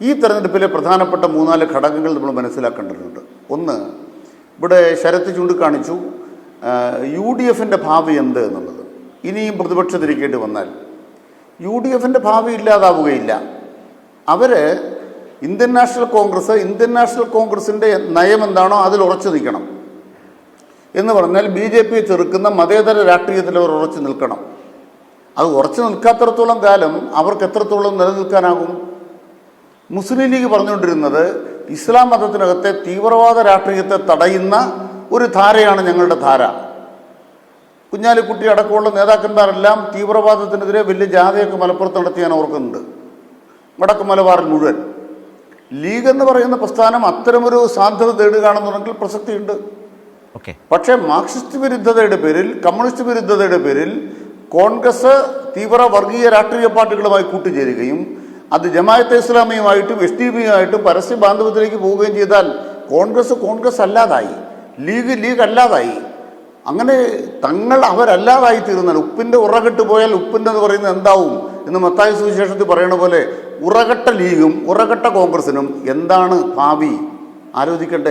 ഈ തെരഞ്ഞെടുപ്പിലെ പ്രധാനപ്പെട്ട മൂന്നാൽ ഘടകങ്ങൾ നമ്മൾ മനസ്സിലാക്കേണ്ടതുണ്ട്. ഒന്ന് ഇവിടെ ശരത്ത് ചൂണ്ടിക്കാണിച്ചു യു ഡി എഫിന്റെ ഭാവി എന്ത് എന്നുള്ളത്. ഇനിയും പ്രതിപക്ഷത്തിരിക്കേണ്ടി വന്നാൽ യു ഡി എഫിന്റെ ഭാവി ഇല്ലാതാവുകയില്ല. അവർ Indian National Congress Indian National കോൺഗ്രസിന്റെ നയം എന്താണോ അതിൽ ഉറച്ചു നിൽക്കണം. എന്ന് പറഞ്ഞാൽ ബി ജെ പിയെ ചെറുക്കുന്ന മതേതര രാഷ്ട്രീയത്തിൽ അവർ ഉറച്ചു നിൽക്കണം. അത് ഉറച്ചു നിൽക്കാത്തടത്തോളം കാലം അവർക്ക് എത്രത്തോളം നിലനിൽക്കാനാകും? മുസ്ലിം ലീഗ് പറഞ്ഞുകൊണ്ടിരുന്നത് ഇസ്ലാം മതത്തിനകത്തെ തീവ്രവാദ രാഷ്ട്രീയത്തെ തടയുന്ന ഒരു ധാരയാണ് ഞങ്ങളുടെ ധാര. കുഞ്ഞാലിക്കുട്ടി അടക്കമുള്ള നേതാക്കന്മാരെല്ലാം തീവ്രവാദത്തിനെതിരെ വലിയ ജാഥയൊക്കെ മലപ്പുറത്ത് നടത്തി ഞാൻ ഓർക്കുന്നുണ്ട്. വടക്ക് മലബാറിൽ മുഴുവൻ. ലീഗ് എന്ന് പറയുന്ന പ്രസ്ഥാനം അത്തരമൊരു സാധ്യത തേടുകയാണെന്നുണ്ടെങ്കിൽ പ്രസക്തിയുണ്ട്. ഓക്കെ. പക്ഷേ മാർക്സിസ്റ്റ് വിരുദ്ധതയുടെ പേരിൽ കമ്മ്യൂണിസ്റ്റ് വിരുദ്ധതയുടെ പേരിൽ കോൺഗ്രസ് തീവ്ര വർഗീയ രാഷ്ട്രീയ പാർട്ടികളുമായി കൂട്ടുചേരുകയും അത് ജമായത്തെ ഇസ്ലാമിയുമായിട്ടും എസ് ഡി പിയുമായിട്ടും പരസ്യ ബാന്ധവത്തിലേക്ക് പോവുകയും ചെയ്താൽ കോൺഗ്രസ് കോൺഗ്രസ് അല്ലാതായി ലീഗ് ലീഗ് അല്ലാതായി. അങ്ങനെ തങ്ങൾ അവരല്ലാതായി തീർന്നാൽ ഉപ്പിന്റെ ഉറകെട്ട് പോയാൽ ഉപ്പിന്റെ എന്ന് പറയുന്നത് എന്താവും എന്ന് മത്തായ സുവിശേഷത്തിൽ പറയുന്ന പോലെ ഉറകെട്ട ലീഗും ഉറകെട്ട കോൺഗ്രസിനും എന്താണ് ഭാവി? ആലോചിക്കണ്ടേ?